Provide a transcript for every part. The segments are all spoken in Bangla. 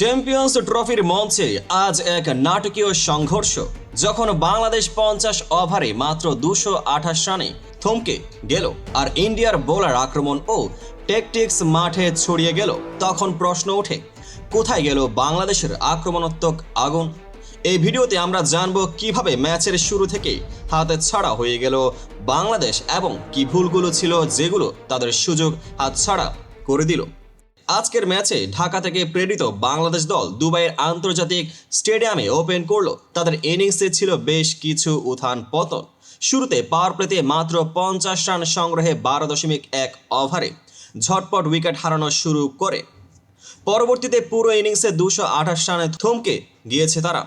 চ্যাম্পিয়ন্স ট্রফির মঞ্চে আজ এক নাটকীয় সংঘর্ষ, যখন বাংলাদেশ পঞ্চাশ ওভারে মাত্র দুশো আঠাশ রানে থমকে গেল আর ইন্ডিয়ার বোলার আক্রমণ ও টেকটিক্স মাঠে ছড়িয়ে গেল, তখন প্রশ্ন ওঠে, কোথায় গেল বাংলাদেশের আক্রমণাত্মক আগুন? এই ভিডিওতে আমরা জানব কীভাবে ম্যাচের শুরু থেকেই হাতে ছাড়া হয়ে গেল বাংলাদেশ এবং কি ভুলগুলো ছিল যেগুলো তাদের সুযোগ হাতছাড়া করে দিল। আজকের ম্যাচে ঢাকা থেকে প্রেরিত বাংলাদেশ দল দুবাইয়ের আন্তর্জাতিক স্টেডিয়ামে ওপেন করল। তাদের ইনিংসে ছিল বেশ কিছু উত্থান পতন। শুরুতে পাওয়ার প্লেতে মাত্র পঞ্চাশ রান সংগ্রহে বারো দশমিক এক ওভারে ঝটপট উইকেট হারানো শুরু করে। পরবর্তীতে পুরো ইনিংসে দুশো আঠাশ রানে থমকে গিয়েছে তারা।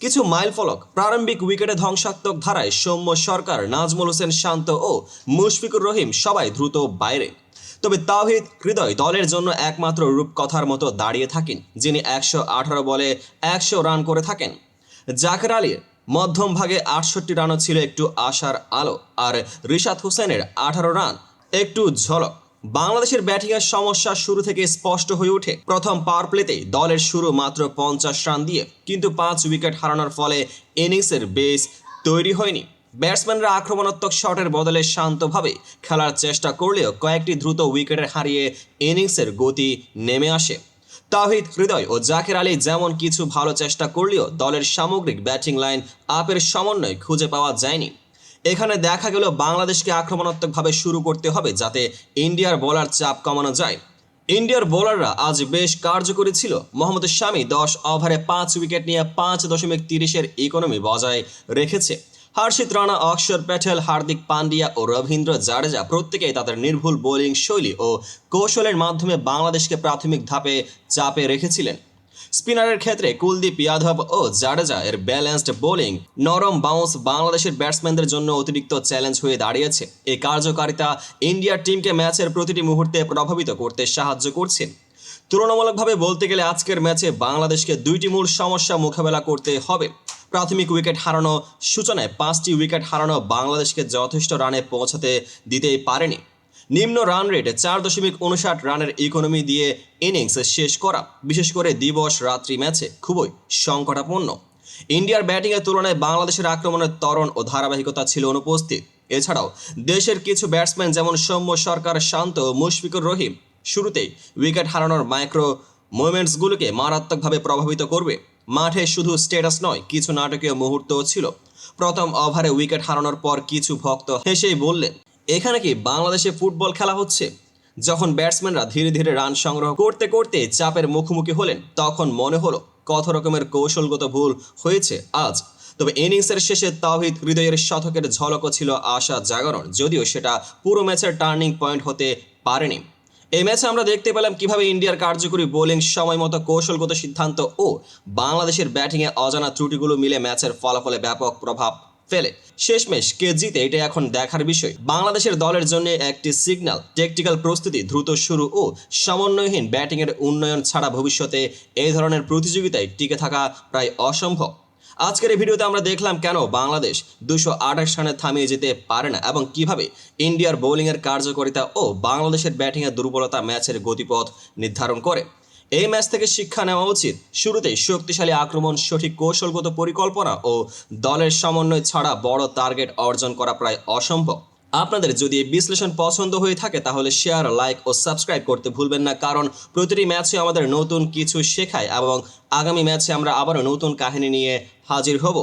কিছু মাইল ফলক প্রারম্ভিক উইকেটে ধ্বংসাত্মক ধারায় সৌম্য সরকার, নাজমুল হোসেন শান্ত ও মুশফিকুর রহিম সবাই দ্রুত বাইরে। তবে তাওহিদ হৃদয় দলের জন্য একমাত্র রূপকথার মতো দাঁড়িয়ে থাকেন, যিনি একশো আঠারো বলে একশো রান করে থাকেন। জাকের আলীর মধ্যম ভাগে আটষট্টি রানও ছিল একটু আশার আলো, আর রিশাদ হোসেনের আঠারো রান একটু ঝলক। বাংলাদেশের ব্যাটিংয়ের সমস্যা শুরু থেকে স্পষ্ট হয়ে ওঠে। প্রথম পাওয়ার প্লেতেই দলের শুরু মাত্র পঞ্চাশ রান দিয়ে, কিন্তু পাঁচ উইকেট হারানোর ফলে ইনিংসের বেস তৈরি হয়নি। ব্যাটসম্যানরা আক্রমণাত্মক শটের বদলে শান্তভাবে খেলার চেষ্টা করলেও কয়েকটি দ্রুত উইকেটের হারিয়ে ইনিংসের গতি নেমে আসে। তাহিদ হৃদয় ও জাকির আলী যেমন কিছু ভালো চেষ্টা করলেও দলের সামগ্রিক ব্যাটিং লাইন আপের সমন্বয় খুঁজে পাওয়া যায়নি। এখানে দেখা গেল বাংলাদেশকে আক্রমণাত্মকভাবে শুরু করতে হবে যাতে ইন্ডিয়ার বোলার চাপ কমানো যায়। ইন্ডিয়ার বোলাররা আজ বেশ কার্যকরী ছিল। মোহাম্মদ শামি দশ ওভারে পাঁচ উইকেট নিয়ে পাঁচ দশমিক তিরিশের ইকোনমি বজায় রেখেছে। হর্ষিত রানা, অক্ষর প্যাটেল, হার্দিক পান্ডিয়া ও রবীন্দ্র জাডেজা প্রত্যেকেই তাদের নির্ভুল বোলিং শৈলী ও কৌশলের মাধ্যমে বাংলাদেশকে প্রাথমিক ধাপে চাপে রেখেছিলেন। স্পিনারের ক্ষেত্রে কুলদীপ যাদব ও জাডেজা এর ব্যালেন্সড বোলিং, নরম বাউন্স বাংলাদেশের ব্যাটসম্যানদের জন্য অতিরিক্ত চ্যালেঞ্জ হয়ে দাঁড়িয়েছে। এই কার্যকারিতা ইন্ডিয়ার টিমকে ম্যাচের প্রতিটি মুহূর্তে প্রভাবিত করতে সাহায্য করছে। তুলনামূলকভাবে বলতে গেলে আজকের ম্যাচে বাংলাদেশকে দুইটি মূল সমস্যা মোকাবেলা করতে হবে। প্রাথমিক উইকেট হারানো সূচনায় পাঁচটি উইকেট হারানো বাংলাদেশকে যথেষ্ট রানে পৌঁছাতে দিতেই পারেনি। নিম্ন রান রেট চার দশমিক উনষাট রানের ইকোনমি দিয়ে ইনিংস শেষ করা, বিশেষ করে দিবস রাত্রি ম্যাচে খুবই সংকটাপন্ন। ইন্ডিয়ার ব্যাটিংয়ের তুলনায় বাংলাদেশের আক্রমণের ত্বরণ ও ধারাবাহিকতা ছিল অনুপস্থিত। এছাড়াও, দেশের কিছু ব্যাটসম্যান যেমন সৌম্য সরকার শান্ত মুশফিকুর রহিম, শুরুতেই উইকেট হারানোর মাইক্রো মুভমেন্টসগুলোকে মারাত্মকভাবে প্রভাবিত করবে। মাঠে শুধু স্টেটাস নয়, কিছু নাটকীয় মুহূর্তও ছিল। প্রথম ওভারে উইকেট হারানোর পর কিছু ভক্ত হেসেই বললেন, এখানে কি বাংলাদেশে ফুটবল খেলা হচ্ছে? যখন ব্যাটসম্যানরা ধীরে ধীরে রান সংগ্রহ করতে করতে চাপের মুখোমুখি হলেন, তখন মনে হলো কত রকমের কৌশলগত ভুল হয়েছে আজ। তবে ইনিংসের শেষে তাওহিদ হৃদয়ের শতকের ঝলকও ছিল আশা জাগরণ, যদিও সেটা পুরো ম্যাচের টার্নিং পয়েন্ট হতে পারেনি। এই ম্যাচে আমরা দেখতে পেলাম কীভাবে ইন্ডিয়ার কার্যকরী বোলিং সময় মতো কৌশলগত সিদ্ধান্ত ও বাংলাদেশের ব্যাটিংয়ে অজানা ত্রুটিগুলো মিলে ম্যাচের ফলাফলে ব্যাপক প্রভাব ফেলে। শেষমেশ কে জিতে এটা এখন দেখার বিষয়। বাংলাদেশের দলের জন্য একটি সিগন্যাল, টেকটিক্যাল প্রস্তুতি দ্রুত শুরু ও সমন্বয়হীন ব্যাটিংয়ের উন্নয়ন ছাড়া ভবিষ্যতে এই ধরনের প্রতিযোগিতায় টিকে থাকা প্রায় অসম্ভব। আজকের এই ভিডিওতে আমরা দেখলাম কেন বাংলাদেশ দুশো আঠাশ রানে থামিয়ে যেতে পারে না এবং কীভাবে ইন্ডিয়ার বোলিংয়ের কার্যকারিতা ও বাংলাদেশের ব্যাটিংয়ের দুর্বলতা ম্যাচের গতিপথ নির্ধারণ করে। এই ম্যাচ থেকে শিক্ষা নেওয়া উচিত। শুরুতেই শক্তিশালী আক্রমণ, সঠিক কৌশলগত পরিকল্পনা ও দলের সমন্বয় ছাড়া বড় টার্গেট অর্জন করা প্রায় অসম্ভব। আপনাদের যদি এই বিশ্লেষণ পছন্দ হয়ে থাকে, তাহলে শেয়ার লাইক ও সাবস্ক্রাইব করতে ভুলবেন না, কারণ প্রতিটি ম্যাচে আমাদের নতুন কিছু শেখায় এবং আগামী ম্যাচে আমরা আবারও নতুন কাহিনী নিয়ে হাজির হব।